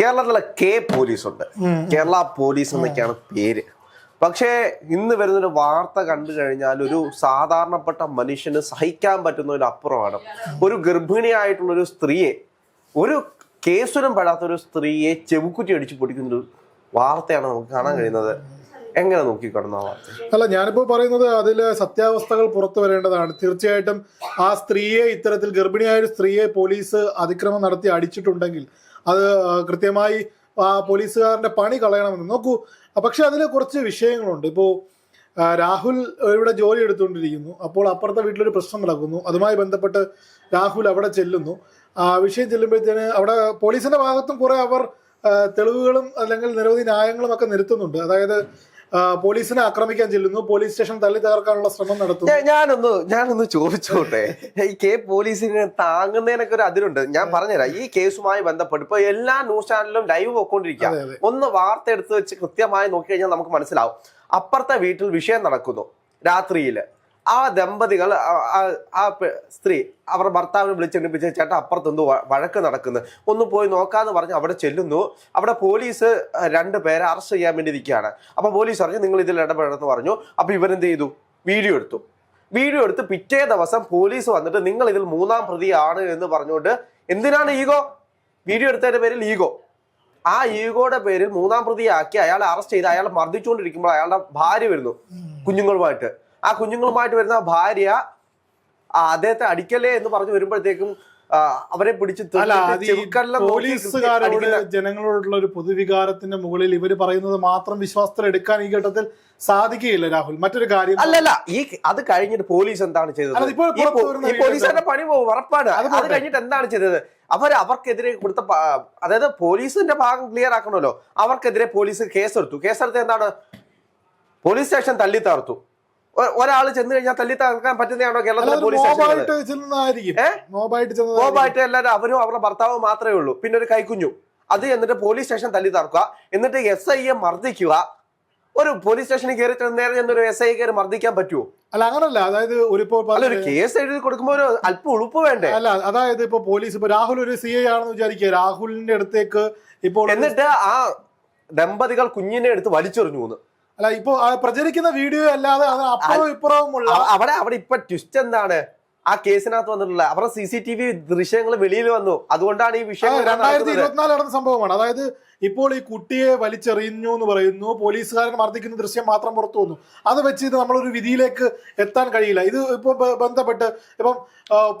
കേരളത്തിലെ K police ഉണ്ട് Kerala police എന്നൊക്കെയാണ് പേര്. പക്ഷേ ഇന്ന് വരുന്നൊരു വാർത്ത കണ്ടു കഴിഞ്ഞാൽ ഒരു സാധാരണപ്പെട്ട മനുഷ്യന് സഹിക്കാൻ പറ്റുന്ന ഒരു അപ്പുറമാണ്. ഒരു ഗർഭിണിയായിട്ടുള്ള ഒരു സ്ത്രീയെ ഒരു കേസുരം പെടാത്ത ഒരു സ്ത്രീയെ ചെവുക്കുറ്റി അടിച്ചു പൊടിക്കുന്ന ഒരു വാർത്തയാണ് നമുക്ക് കാണാൻ കഴിയുന്നത്. എങ്ങനെ നോക്കിക്കൊടുന്ന അല്ല ഞാനിപ്പോ പറയുന്നത് അതിലെ സത്യാവസ്ഥകൾ പുറത്തു വരേണ്ടതാണ്. തീർച്ചയായിട്ടും ആ സ്ത്രീയെ ഇത്തരത്തിൽ ഗർഭിണിയായ ഒരു സ്ത്രീയെ പോലീസ് അതിക്രമം നടത്തി അടിച്ചിട്ടുണ്ടെങ്കിൽ അത് കൃത്യമായി ആ പോലീസുകാരന്റെ പണി കളയണമെന്ന്. നോക്കൂ പക്ഷെ അതിൽ കുറച്ച് വിഷയങ്ങളുണ്ട്. ഇപ്പോൾ രാഹുൽ ഇവിടെ ജോലി എടുത്തുകൊണ്ടിരിക്കുന്നു. അപ്പോൾ അപ്പുറത്തെ വീട്ടിലൊരു പ്രശ്നം നടക്കുന്നു. അതുമായി ബന്ധപ്പെട്ട് രാഹുൽ അവിടെ ചെല്ലുന്നു. ആ വിഷയം ചെല്ലുമ്പോഴത്തേന് അവിടെ പോലീസിന്റെ ഭാഗത്തും കുറെ അവർ തെളിവുകളും അല്ലെങ്കിൽ നിരവധി ന്യായങ്ങളും ഒക്കെ നിരത്തുന്നുണ്ട്. അതായത് പോലീസിനെ ആക്രമിക്കാൻ ചെല്ലുന്നു. പോലീസ് സ്റ്റേഷൻ തള്ളി തകർക്കാനുള്ള ശ്രമം നടത്തുന്നു. ഞാനൊന്ന് ഞാനൊന്ന് ചോദിച്ചോട്ടെ? ഈ കെ പോലീസിനെ താങ്ങുന്നതിനൊക്കെ ഒരു അതിരുണ്ട്. ഞാൻ പറഞ്ഞുതരാം. ഈ കേസുമായി ബന്ധപ്പെട്ട് ഇപ്പൊ എല്ലാ ന്യൂസ് ചാനലിലും ലൈവ് പോയിക്കൊണ്ടിരിക്കുക. ഒന്ന് വാർത്ത എടുത്ത് വെച്ച് കൃത്യമായി നോക്കി കഴിഞ്ഞാൽ നമുക്ക് മനസ്സിലാവും. അപ്പുറത്തെ വീട്ടിൽ വിഷയം നടക്കുന്നു. രാത്രിയിൽ. ആ ദമ്പതികൾ ആ- സ്ത്രീ അവരുടെ ഭർത്താവിനെ വിളിച്ചെണ്ണിപ്പിച്ച് ചേട്ടൻ അപ്പുറത്തെന്തോ വ- വഴക്ക് നടക്കുന്നു. ഒന്ന് പോയി നോക്കാന്ന് പറഞ്ഞ് അവിടെ ചെല്ലുന്നു. അവിടെ പോലീസ് രണ്ട് പേരെ അറസ്റ്റ് ചെയ്യാൻ വേണ്ടി ഇരിക്കുകയാണ് അപ്പോൾ പോലീസ് പറഞ്ഞു നിങ്ങൾ ഇതിൽ ഇടപെടണമെന്ന് പറഞ്ഞു. അപ്പോൾ ഇവരെന്ത് ചെയ്തു? വീഡിയോ എടുത്തു. വീഡിയോ എടുത്ത് പിറ്റേ ദിവസം പോലീസ് വന്നിട്ട് നിങ്ങൾ ഇതിൽ മൂന്നാം പ്രതിയാണ് എന്ന് പറഞ്ഞുകൊണ്ട് എന്തിനാണ് ഈഗോ? വീഡിയോ എടുത്തതിന്റെ പേരിൽ ഈഗോ. ആ ഈഗോയുടെ പേരിൽ മൂന്നാം പ്രതിയാക്കി അയാളെ അറസ്റ്റ് ചെയ്ത് അയാളെ മർദ്ദിച്ചുകൊണ്ടിരിക്കുമ്പോൾ അയാളുടെ ഭാര്യ വരുന്നു കുഞ്ഞുങ്ങളുമായിട്ട്. ആ കുഞ്ഞുങ്ങളുമായിട്ട് വരുന്ന ഭാര്യ അദ്ദേഹത്തെ അടിക്കല്ലേ എന്ന് പറഞ്ഞു വരുമ്പോഴത്തേക്കും അവരെ പിടിച്ച് പോലീസുകാരോട് ജനങ്ങളോടുള്ള ഒരു പൊതുവികാരത്തിന്റെ മുകളിൽ ഇവർ പറയുന്നത് മാത്രം വിശ്വാസത്തിൽ എടുക്കാൻ ഈ ഘട്ടത്തിൽ സാധിക്കുകയില്ല രാഹുൽ. മറ്റൊരു കാര്യം അല്ലല്ല ഈ അത് കഴിഞ്ഞിട്ട് പോലീസ് എന്താണ് ചെയ്തത്? പോലീസുകാരുടെ പണി ഉറപ്പാണ്. അത് അത് കഴിഞ്ഞിട്ട് എന്താണ് ചെയ്തത്? അവർ അവർക്കെതിരെ കൊടുത്ത അതായത് പോലീസിന്റെ ഭാഗം ക്ലിയർ ആക്കണമല്ലോ. അവർക്കെതിരെ പോലീസ് കേസെടുത്തു. കേസെടുത്ത് എന്താണ്? പോലീസ് സ്റ്റേഷൻ തള്ളി തകർത്തു. ഒരാൾ ചെന്ന് കഴിഞ്ഞാൽ തല്ലി തകർക്കാൻ പറ്റുന്നതാണോ കേരളത്തിലെ പോലീസ് മോബായിട്ട് എല്ലാവരും അവരും അവരുടെ ഭർത്താവും മാത്രമേ ഉള്ളൂ. പിന്നെ ഒരു കൈക്കുഞ്ഞു. അത് എന്നിട്ട് പോലീസ് സ്റ്റേഷൻ തല്ലി തകർക്കുക. എന്നിട്ട് എസ് ഐയെ മർദ്ദിക്കുക. ഒരു പോലീസ് സ്റ്റേഷനിൽ കയറി ചെന്ന് നേരെ ചെന്നൊരു എസ് ഐ കയറി മർദ്ദിക്കാൻ പറ്റുമോ അല്ല അങ്ങനല്ല. അതായത് ഒരു ഒരു കേസ് എഴുതി കൊടുക്കുമ്പോ ഒരു അല്പം ഉളുപ്പ് വേണ്ടേ? അല്ല അതായത് ഇപ്പൊ പോലീസ് ഇപ്പൊ രാഹുൽ ഒരു സി ഐ ആണെന്ന് വിചാരിക്കുക. രാഹുലിന്റെ അടുത്തേക്ക് ഇപ്പോൾ എന്നിട്ട് ആ ദമ്പതികൾ കുഞ്ഞിനെ എടുത്ത് വലിച്ചെറിഞ്ഞു എന്ന്. അല്ല ഇപ്പൊ പ്രചരിക്കുന്ന വീഡിയോ അല്ലാതെ അപ്പുറവും ഇപ്പുറവും ഉള്ള അവിടെ അവിടെ ഇപ്പൊ ട്വിസ്റ്റ് എന്താണ്? ആ കേസിനകത്ത് വന്നിട്ടുള്ള അവരുടെ സി സി ടി വി ദൃശ്യങ്ങൾ വെളിയിൽ വന്നു. അതുകൊണ്ടാണ് ഈ വിഷയം രണ്ടായിരത്തി ഇരുപത്തിനാല് നടന്ന സംഭവമാണ്. അതായത് ഇപ്പോൾ ഈ കുട്ടിയെ വലിച്ചെറിഞ്ഞു എന്ന് പറയുന്നു. പോലീസുകാരൻ മർദ്ദിക്കുന്ന ദൃശ്യം മാത്രം പുറത്തു വന്നു. അത് വെച്ച് ഇത് നമ്മളൊരു വിധിയിലേക്ക് എത്താൻ കഴിയില്ല. ഇത് ഇപ്പോൾ ബ- ബന്ധപ്പെട്ട് ഇപ്പം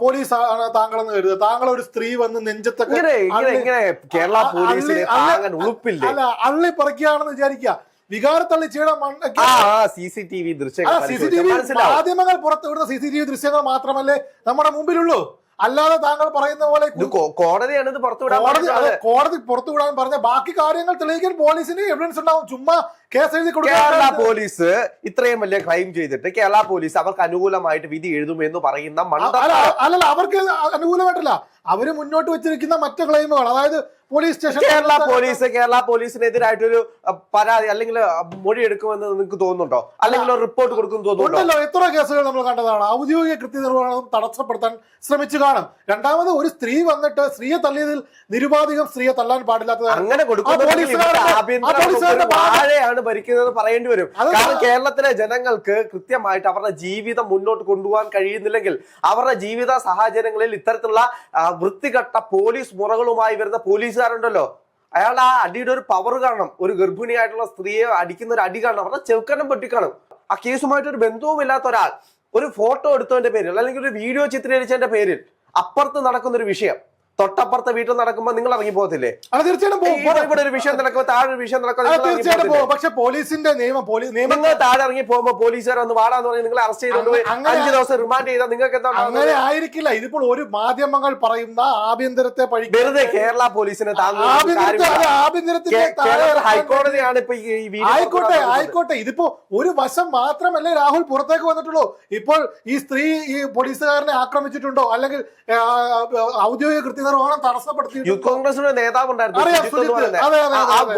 പോലീസ് ആണ് താങ്കളെന്ന് കരുതുക. താങ്കൾ ഒരു സ്ത്രീ വന്ന് നെഞ്ചത്തൊക്കെ അല്ല അള്ളി പറിക്കുകയാണെന്ന് വിചാരിക്കുക. വികാരത്തള്ളി ചെയ്യണം മണ്ണൊക്കെ ആ സി സി ടി വി ദൃശ്യങ്ങൾ സി സി ടി വി മാധ്യമങ്ങൾ പുറത്തുവിടുന്ന സി സി ടി വി ദൃശ്യങ്ങൾ മാത്രമല്ലേ നമ്മുടെ മുമ്പിലുള്ളൂ. അല്ലാതെ താങ്കൾ പറയുന്ന പോലെ കോടതിയാണ് ഇത് പുറത്തുവിടാൻ കോടതി കോടതി പുറത്തുവിടാൻ പറഞ്ഞ ബാക്കി കാര്യങ്ങൾ തെളിയിക്കാൻ പോലീസിന് എവിഡൻസ് ഉണ്ടാവും. ചുമ്മാ കേസ് എഴുതി കേരള പോലീസ് ഇത്രയും വലിയ ക്രൈം ചെയ്തിട്ട് കേരള പോലീസ് അവർക്ക് അനുകൂലമായിട്ട് വിധി എഴുതുമെന്ന് പറയുന്ന മണ്ട അല്ലല്ല അവർക്ക് അനുകൂലമായിട്ടില്ല. അവർ മുന്നോട്ട് വെച്ചിരിക്കുന്ന മറ്റു ക്ലെയിമുകൾ അതായത് police station Kerala police Kerala പോലീസിനെതിരായിട്ടൊരു ഒരു പരാതി അല്ലെങ്കിൽ മൊഴി എടുക്കുമെന്ന് നിങ്ങൾക്ക് തോന്നുന്നുണ്ടോ? അല്ലെങ്കിൽ ഒരു റിപ്പോർട്ട് കൊടുക്കുമെന്ന് തോന്നുന്നുണ്ടോ? എത്ര കേസുകൾ നമ്മൾ കണ്ടതാണ്. ഔദ്യോഗിക കൃത്യനിർവഹണം തടസ്സപ്പെടുത്താൻ ശ്രമിച്ചു കാണും. രണ്ടാമത് ഒരു സ്ത്രീ വന്നിട്ട് സ്ത്രീയെ തള്ളിയതിൽ നിരുപാധികം സ്ത്രീയെ തള്ളാൻ പാടില്ലാത്തത് അങ്ങനെ കൊടുക്കുന്നത് ഭരിക്കുന്നത് പറയേണ്ടി വരും. കാരണം കേരളത്തിലെ ജനങ്ങൾക്ക് കൃത്യമായിട്ട് അവരുടെ ജീവിതം മുന്നോട്ട് കൊണ്ടുപോകാൻ കഴിയുന്നില്ലെങ്കിൽ അവരുടെ ജീവിത സാഹചര്യങ്ങളിൽ ഇത്തരത്തിലുള്ള വൃത്തികെട്ട പോലീസ് മുറകളുമായി വരുന്ന പോലീസുകാരുണ്ടല്ലോ അയാൾ ആ അടിയുടെ ഒരു പവർ കാണണം ഒരു ഗർഭിണിയായിട്ടുള്ള സ്ത്രീയെ അടിക്കുന്ന ഒരു അടി കാണണം അവരുടെ ചെറുക്കനം പൊട്ടിക്കാണും. ആ കേസുമായിട്ട് ഒരു ബന്ധവുമില്ലാത്ത ഒരാൾ ഒരു ഫോട്ടോ എടുത്തതിന്റെ പേരിൽ അല്ലെങ്കിൽ ഒരു വീഡിയോ ചിത്രീകരിച്ചതിന്റെ പേരിൽ അപ്പുറത്ത് നടക്കുന്ന ഒരു വിഷയം. തൊട്ടപ്പുറത്തെ വീട്ടിൽ നടക്കുമ്പോൾ നിങ്ങൾ ഇറങ്ങി പോകത്തില്ലേ? അത് തീർച്ചയായിട്ടും പോകും. ഇവിടെ ഒരു വിഷയം നടക്കുമ്പോൾ താഴെ ഒരു വിഷയം നടക്കുമ്പോൾ നിങ്ങൾ ഇറങ്ങി തീർച്ചയായിട്ടും പോകും. പക്ഷെ പോലീസിന്റെ നിയമം പോലീസ് നിയമം നിങ്ങൾ താഴെ ഇറങ്ങി പോകുമ്പോൾ പോലീസുകാർ ഒന്ന് വാടാന്ന് പറഞ്ഞ് നിങ്ങൾ അറസ്റ്റ് ചെയ്തുകൊണ്ട് അഞ്ച് അങ്ങനെ- അഞ്ചു ദിവസം റിമാൻഡ് ചെയ്താൽ നിങ്ങൾക്ക് എന്താ അങ്ങനെ ഉണ്ടാവുന്നത്? ആയിരിക്കില്ല. ഇതിപ്പോൾ ഒരു മാധ്യമങ്ങൾ പറയുന്ന ആഭ്യന്തരത്തെ പഴി വെറുതെ കേരള പോലീസിനെ താങ്ങുന്ന ഒരു ആഭ്യന്തരത്തെ കാര്യമില്ല. അത് ആഭ്യന്തരത്തിന്റെ കേ- താഴെ കേരള ഇറക്കാൻ ഹൈക്കോടതിയാണ് ഇപ്പൊ ഈ ഈ വീഡിയോ ആയിക്കോട്ടെ പുറത്തുവിടുന്നത്. ആയിക്കോട്ടെ. ഇതിപ്പോ ഒരു വശം മാത്രമല്ലേ രാഹുൽ പുറത്തേക്ക് വന്നിട്ടുള്ളൂ. ഇപ്പോൾ ഈ സ്ത്രീ ഈ പോലീസുകാരനെ ആക്രമിച്ചിട്ടുണ്ടോ? അല്ലെങ്കിൽ ആ, ഔദ്യോഗിക കൃത്യ നിർവഹണം തടസ്സപ്പെടുത്തി യൂത്ത് കോൺഗ്രസിന്റെ നേതാവ് ഉണ്ടായിരുന്നു.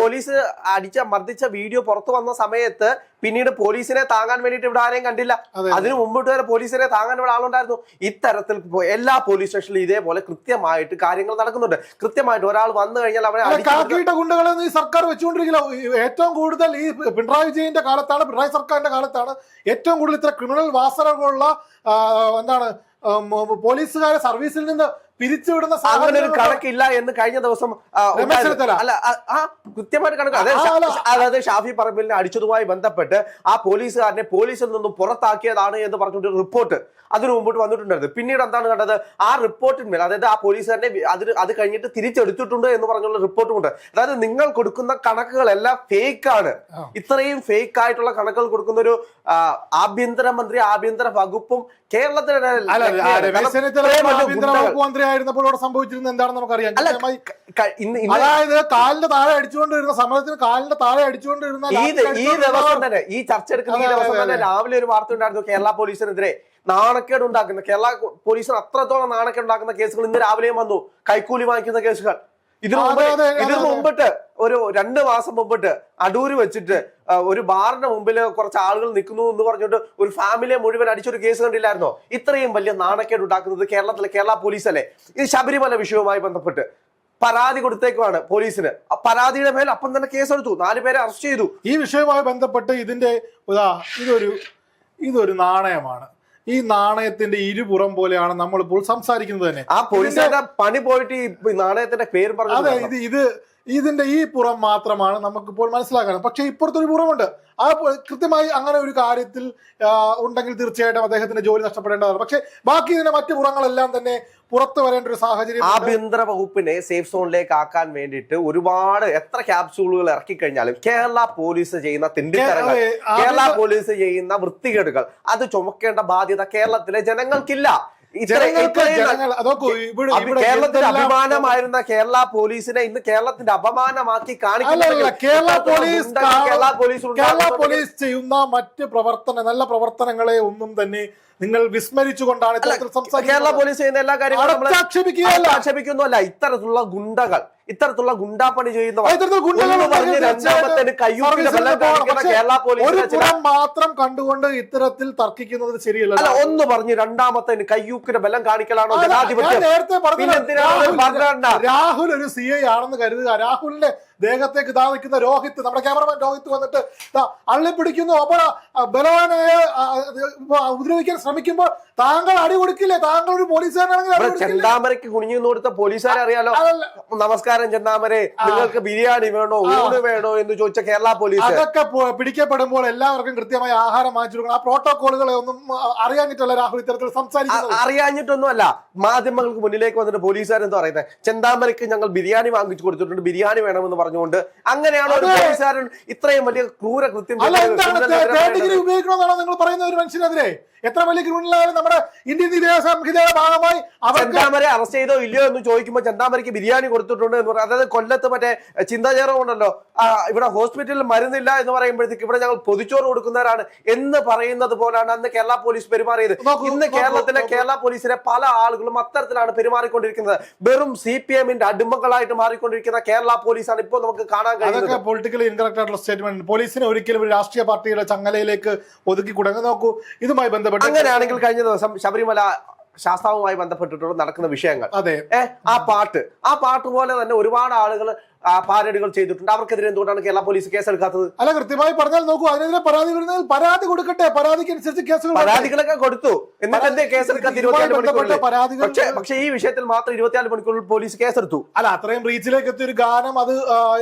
പോലീസ് അടിച്ച മർദ്ദിച്ച വീഡിയോ പുറത്തു വന്ന സമയത്ത് പിന്നീട് പോലീസിനെ താങ്ങാൻ വേണ്ടിട്ട് ഇവിടെ ആരെയും കണ്ടില്ല. അതെ. അതിനു മുമ്പിട്ട് വരെ പോലീസിനെ താങ്ങാൻ ഇവിടെ ആളുണ്ടായിരുന്നു. ഇത്തരത്തിൽ എല്ലാ പോലീസ് സ്റ്റേഷനിലും ഇതേപോലെ കൃത്യമായിട്ട് കാര്യങ്ങൾ നടക്കുന്നുണ്ട്. കൃത്യമായിട്ട് ഒരാൾ വന്നു കഴിഞ്ഞാൽ അവരെ കാക്കിയിട്ട ഗുണ്ടകളെ ഈ സർക്കാർ വെച്ചുകൊണ്ടിരിക്കില്ല. ഏറ്റവും കൂടുതൽ ഈ പിണറായി വിജയന്റെ കാലത്താണ് പിണറായി സർക്കാരിന്റെ കാലത്താണ് ഏറ്റവും കൂടുതൽ ഇത്ര ക്രിമിനൽ വാസനകളുള്ള എന്താണ് പോലീസുകാരെ സർവീസിൽ നിന്ന് പിരിച്ചുവിടുന്ന അങ്ങനെ ഒരു കണക്കില്ല എന്ന് കഴിഞ്ഞ ദിവസം. അല്ല ആ- കൃത്യമായിട്ട് കണക്ക്. അതെ അതായത് ഷാഫി പറമ്പിലിനെ അടിച്ചതുമായി ബന്ധപ്പെട്ട് ആ പോലീസുകാരനെ പോലീസിൽ നിന്നും പുറത്താക്കിയതാണ് എന്ന് പറഞ്ഞിട്ട് റിപ്പോർട്ട് അതിനു മുമ്പോട്ട് വന്നിട്ടുണ്ടായിരുന്നു. പിന്നീട് എന്താണ് കണ്ടത്? ആ റിപ്പോർട്ടിന്മേൽ അതായത് ആ പോലീസുകാരനെ അതിന് അത് കഴിഞ്ഞിട്ട് തിരിച്ചെടുത്തിട്ടുണ്ട് എന്ന് പറഞ്ഞുള്ള റിപ്പോർട്ടുമുണ്ട്. അതായത് നിങ്ങൾ കൊടുക്കുന്ന കണക്കുകളെല്ലാം ഫേക്ക് ആണ് ഇത്രയും ഫേക്ക് ആയിട്ടുള്ള കണക്കുകൾ കൊടുക്കുന്ന ഒരു ആഭ്യന്തര മന്ത്രി ആഭ്യന്തര വകുപ്പും കേരളത്തിലെ മന്ത്രിയായിരുന്നപ്പോൾ ഇവിടെ സംഭവിച്ചിരുന്നത് എന്താണെന്ന് നമുക്കറിയാം. അതായത് കാലിന്റെ താഴെ അടിച്ചുകൊണ്ടിരുന്ന സമരത്തിന് കാലിന്റെ താഴെ അടിച്ചുകൊണ്ടിരുന്ന ഈ ദിവസം തന്നെ ഈ ചർച്ച എടുക്കുന്ന ദിവസം തന്നെ രാവിലെ ഒരു വാർത്ത ഉണ്ടായിരുന്നു കേരള പോലീസിനെതിരെ നാണക്കേട് ഉണ്ടാക്കുന്ന കേരള പോലീസിന് അത്രത്തോളം നാണക്കേട് ഉണ്ടാക്കുന്ന കേസുകൾ ഇന്ന് രാവിലെയും വന്നു കൈക്കൂലി വാങ്ങിക്കുന്ന കേസുകൾ. ഇതിനു മുമ്പ് ഇതിനു മുമ്പിട്ട് ഒരു രണ്ട് മാസം മുമ്പിട്ട് അടൂര് വെച്ചിട്ട് ഒരു ബാറിന്റെ മുമ്പിൽ കുറച്ച് ആളുകൾ നിൽക്കുന്നു എന്ന് പറഞ്ഞിട്ട് ഒരു ഫാമിലിയെ മുഴുവൻ അടിച്ചൊരു കേസ് കണ്ടില്ലായിരുന്നോ? ഇത്രയും വലിയ നാണക്കേട് ഉണ്ടാക്കുന്നത് കേരളത്തിലെ കേരള പോലീസ് അല്ലേ ഇത് ശബരിമല വിഷയവുമായി ബന്ധപ്പെട്ട് പരാതി കൊടുത്തേക്കുവാണ് പോലീസിന്. പരാതിയുടെ മേൽ അപ്പം തന്നെ കേസെടുത്തു. നാല് പേരെ അറസ്റ്റ് ചെയ്തു. ഈ വിഷയവുമായി ബന്ധപ്പെട്ട് ഇതിന്റെ ഇതാ ഇതൊരു ഇതൊരു നാണയമാണ്. ഈ നാണയത്തിന്റെ ഇരുപുറം പോലെയാണ് നമ്മളിപ്പോൾ സംസാരിക്കുന്നത് തന്നെ. ആ പോലീസുകാരുടെ പണി പോയിട്ട് ഈ നാണയത്തിന്റെ പേര് പറഞ്ഞു അതെ ഇത് ഇത് ഇതിന്റെ ഈ പുറം മാത്രമാണ് നമുക്കിപ്പോൾ മനസ്സിലാക്കാൻ. പക്ഷെ ഇപ്പുറത്തൊരു പുറമുണ്ട്. ആ കൃത്യമായി അങ്ങനെ ഒരു കാര്യത്തിൽ ഉണ്ടെങ്കിൽ തീർച്ചയായിട്ടും അദ്ദേഹത്തിന്റെ ജോലി നഷ്ടപ്പെടേണ്ടതാണ്. പക്ഷെ ബാക്കി ഇതിന്റെ മറ്റു പുറങ്ങളെല്ലാം തന്നെ പുറത്തു വരേണ്ട ഒരു സാഹചര്യം. ആഭ്യന്തര വകുപ്പിനെ സേഫ് സോണിലേക്ക് ആക്കാൻ വേണ്ടിയിട്ട് ഒരുപാട് എത്ര ക്യാപ്സ്യൂളുകൾ ഇറക്കി കഴിഞ്ഞാലും കേരള പോലീസ് ചെയ്യുന്ന തിണ്ടിത്തരങ്ങൾ കേരള പോലീസ് ചെയ്യുന്ന വൃത്തികേടുകൾ അത് ചുമക്കേണ്ട ബാധ്യത കേരളത്തിലെ ജനങ്ങൾക്കില്ല. കേരളത്തിന്റെ അഭിമാനമായിരുന്ന കേരള പോലീസിനെ ഇന്ന് കേരളത്തിന്റെ അപമാനമാക്കി കാണിക്കുന്നില്ല Kerala police Kerala police Kerala police ചെയ്യുന്ന മറ്റ് പ്രവർത്തന നല്ല പ്രവർത്തനങ്ങളെ ഒന്നും തന്നെ നിങ്ങൾ വിസ്മരിച്ചുകൊണ്ടാണ് കേരള പോലീസ് ചെയ്യുന്ന എല്ലാ കാര്യങ്ങളും ആക്ഷേപിക്കുകയല്ല ആക്ഷേപിക്കുന്നല്ല ഇത്തരത്തിലുള്ള ഗുണ്ടകൾ ഇത്തരത്തിലുള്ള ഗുണ്ടാപ്പണി പോലീസിനെ മാത്രം കണ്ടുകൊണ്ട് ഇത്തരത്തിൽ തർക്കിക്കുന്നത് ശരിയല്ല അല്ല ഒന്ന് പറഞ്ഞു രണ്ടാമത്തെ കയ്യൂക്കിന് ബലം കാണിക്കലാണോ ജനാധിപത്യം? രാഹുൽ ഒരു സി ഐ ആണെന്ന് കരുതുക. രാഹുലിന്റെ ദേഹത്തേക്ക് ഇതാ നിൽക്കുന്ന രോഹിത് നമ്മുടെ ക്യാമറമാൻ രോഹിത് വന്നിട്ട് അള്ളിപ്പിടിക്കുന്നു. അപ്പോൾ ബലവാനെ ഉപദ്രവിക്കാൻ ശ്രമിക്കുമ്പോൾ താങ്കൾ അടി കൊടുക്കില്ലേ? താങ്കൾ ഒരു പോലീസുകാരനാണെങ്കിൽ കുഞ്ഞു? ചെന്താമരയ്ക്ക് കുനിഞ്ഞു കൊടുത്ത പോലീസുകാരെ അറിയാലോ? നമസ്കാരം ചെന്താമരെ നിങ്ങൾക്ക് ബിരിയാണി വേണോ ഊണ് വേണോ എന്ന് ചോദിച്ച കേരള പോലീസ്. അതൊക്കെ പിടിക്കപ്പെടുമ്പോൾ എല്ലാവർക്കും കൃത്യമായി ആഹാരം വാങ്ങിച്ചു കൊടുക്കണം ആ പ്രോട്ടോകോളുകളെ ഒന്നും അറിയാഞ്ഞിട്ടല്ല രാഹുൽ ഇത്തരത്തിൽ സംസാരിക്കുന്നത്. അറിയാഞ്ഞിട്ടൊന്നും അല്ല മാധ്യമങ്ങൾക്ക് മുന്നിലേക്ക് വന്നിട്ട് പോലീസുകാരെന്താ പറയുന്നത് ചെന്താമരയ്ക്ക് ഞങ്ങൾ ബിരിയാണി വാങ്ങിച്ചു കൊടുത്തിട്ടുണ്ട്. ബിരിയാണി വേണമെന്ന് പറഞ്ഞുകൊണ്ട് അങ്ങനെയാണോ ഒരു. പോലീസുകാരൻ ഇത്രയും വലിയ ക്രൂര കൃത്യം ഡിഗ്രി ഉപയോഗിക്കണമെന്നാണോ നിങ്ങൾ പറയുന്ന ഒരു മനുഷ്യനെതിരെ? എത്ര വലിയ ക്രിമിനലായാലും നമ്മുടെ ഇന്ത്യൻ നിയമ സംഹിതയുടെ ഭാഗമായി ചെന്താമരെ അറസ്റ്റ് ചെയ്തോ ഇല്ലയോ എന്ന് ചോദിക്കുമ്പോൾ ചെന്താമരയ്ക്ക് ബിരിയാണി കൊടുത്തിട്ടുണ്ട് എന്ന് പറയുന്നത് അതായത് കൊല്ലത്ത് മറ്റേ ചിന്താചേരം ഉണ്ടല്ലോ. ഇവിടെ ഹോസ്പിറ്റലിൽ മരുന്നില്ല എന്ന് പറയുമ്പോഴത്തേക്ക് ഇവിടെ ഞങ്ങൾ പൊതിച്ചോറ് കൊടുക്കുന്നവരാണ് എന്ന് പറയുന്നത് പോലാണ് അന്ന് കേരള പോലീസ് പെരുമാറിയത്. ഇന്ന് കേരളത്തിലെ കേരള പോലീസിലെ പല ആളുകളും അത്തരത്തിലാണ് പെരുമാറിക്കൊണ്ടിരിക്കുന്നത്. വെറും സി പി എമ്മിന്റെ അടിമകളായിട്ട് മാറിക്കൊണ്ടിരിക്കുന്ന കേരള പോലീസാണ് ഇപ്പോൾ നമുക്ക് കാണാൻ അതൊക്കെ കഴിയുന്നത് പൊളിറ്റിക്കലി ഇൻകറക്റ്റ് ആയിട്ടുള്ള സ്റ്റേറ്റ്മെന്റ് പോലീസിനെ ഒരിക്കലും ഒരു രാഷ്ട്രീയ പാർട്ടിയുടെ ചങ്ങലയിലേക്ക് ഒതുക്കി കൊടുങ്ങ നോക്കൂ. ഇതുമായി ബന്ധപ്പെട്ട് അങ്ങനെയാണെങ്കിൽ കഴിഞ്ഞ ദിവസം ശബരിമല ശാസ്താവുമായി ബന്ധപ്പെട്ടിട്ടുള്ള നടക്കുന്ന വിഷയങ്ങൾ. അതെ. ആ പാട്ട്. ആ പാട്ട് പോലെ തന്നെ ഒരുപാട് ആളുകൾ പാരഡികൾ ചെയ്തിട്ടുണ്ട്. അവർക്കെതിരെ എന്തുകൊണ്ടാണ് കേരള പോലീസ് കേസ് എടുക്കാത്തത് അല്ല കൃത്യമായി പറഞ്ഞാൽ നോക്കൂ അതിനെതിരെ പരാതി വരുന്നതിൽ പരാതി കൊടുക്കട്ടെ. പരാതിക്ക് അനുസരിച്ച് കേസുകൾ പരാതികളൊക്കെ കൊടുത്തു. എന്നിട്ട് എന്തേ പരാതികൾ പക്ഷേ പക്ഷേ ഈ വിഷയത്തിൽ മാത്രം ഇരുപത്തിനാല് മണിക്കൂറിൽ പോലീസ് കേസെടുത്തു. അല്ല അത്രയും റീച്ചിലേക്ക് എത്തിയ ഒരു ഗാനം അത്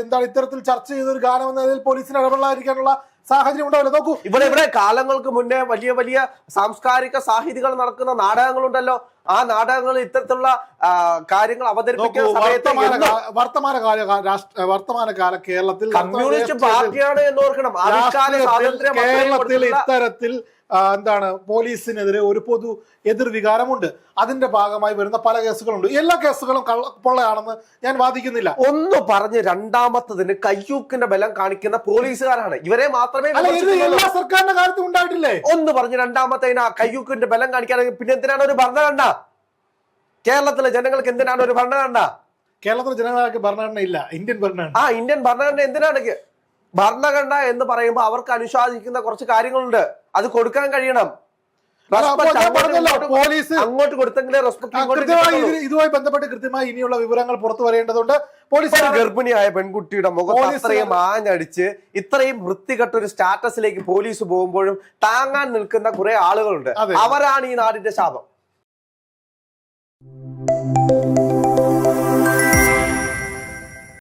എന്താണ് ഇത്തരത്തിൽ ചർച്ച ചെയ്ത ഒരു ഗാനം എന്നതിൽ പോലീസിന് ഇടപെടാതിരിക്കാനുള്ള സാഹചര്യം ഉണ്ടാവില്ല. നോക്കൂ ഇവിടെ ഇവിടെ കാലങ്ങൾക്ക് മുന്നേ വലിയ വലിയ സാംസ്കാരിക സാഹിതികൾ നടക്കുന്ന നാടകങ്ങളുണ്ടല്ലോ. ആ നാടകങ്ങളിൽ ഇത്തരത്തിലുള്ള കാര്യങ്ങൾ അവതരിപ്പിക്കുന്ന സമയത്ത് വർത്തമാന വർത്തമാനകാല വർത്തമാനകാല കേരളത്തിൽ കമ്മ്യൂണിസ്റ്റ് പാർട്ടിയാണ് എന്ന് ഓർക്കണം കേരളത്തിൽ ഇത്തരത്തിൽ എന്താണ് പോലീസിനെതിരെ ഒരു പൊതു എതിർവികാരമുണ്ട് അതിന്റെ ഭാഗമായി വരുന്ന പല കേസുകളുണ്ട്. എല്ലാ കേസുകളും പൊള്ളയാണെന്ന് ഞാൻ വാദിക്കുന്നില്ല. ഒന്ന് പറഞ്ഞ് രണ്ടാമത്തതിന് കയ്യൂക്കിന്റെ ബലം കാണിക്കുന്ന പോലീസുകാരാണ്. ഇവരെ മാത്രമേ. എല്ലാ സർക്കാരിന്റെ കാര്യത്തിൽ ഉണ്ടായിട്ടില്ലേ? ഒന്ന് പറഞ്ഞ് രണ്ടാമത്തതിന് കയ്യൂക്കിന്റെ ബലം കാണിക്കാൻ പിന്നെ എന്തിനാണ് ഒരു ഭരണഘടന? കേരളത്തിലെ ജനങ്ങൾക്ക് എന്തിനാണ് ഒരു ഭരണഘടന? കേരളത്തിലെ ജനങ്ങൾക്ക് ഭരണഘടന ഇല്ല. ഇന്ത്യൻ ഭരണഘടന. ആ ഇന്ത്യൻ ഭരണഘടന എന്തിനാണ്? ഭരണഘടന എന്ന് പറയുമ്പോൾ അവർക്ക് അനുശാസിക്കുന്ന കുറച്ച് കാര്യങ്ങളുണ്ട്. അത് കൊടുക്കാൻ കഴിയണം. അങ്ങോട്ട് കൊടുത്തെങ്കിലേ റെസ്പെക്ട് ഇതുമായി ബന്ധപ്പെട്ട് കൃത്യമായി ഇനിയുള്ള വിവരങ്ങൾ പുറത്തു വരേണ്ടതുണ്ട്. പോലീസ് ഗർഭിണിയായ പെൺകുട്ടിയുടെ മുഖം ഇത്രയും ആഞ്ഞടിച്ച് ഇത്രയും വൃത്തികെട്ട ഒരു സ്റ്റാറ്റസിലേക്ക് പോലീസ് പോകുമ്പോഴും താങ്ങാൻ നിൽക്കുന്ന കുറെ ആളുകളുണ്ട്. അവരാണ് ഈ നാടിന്റെ ശാപം.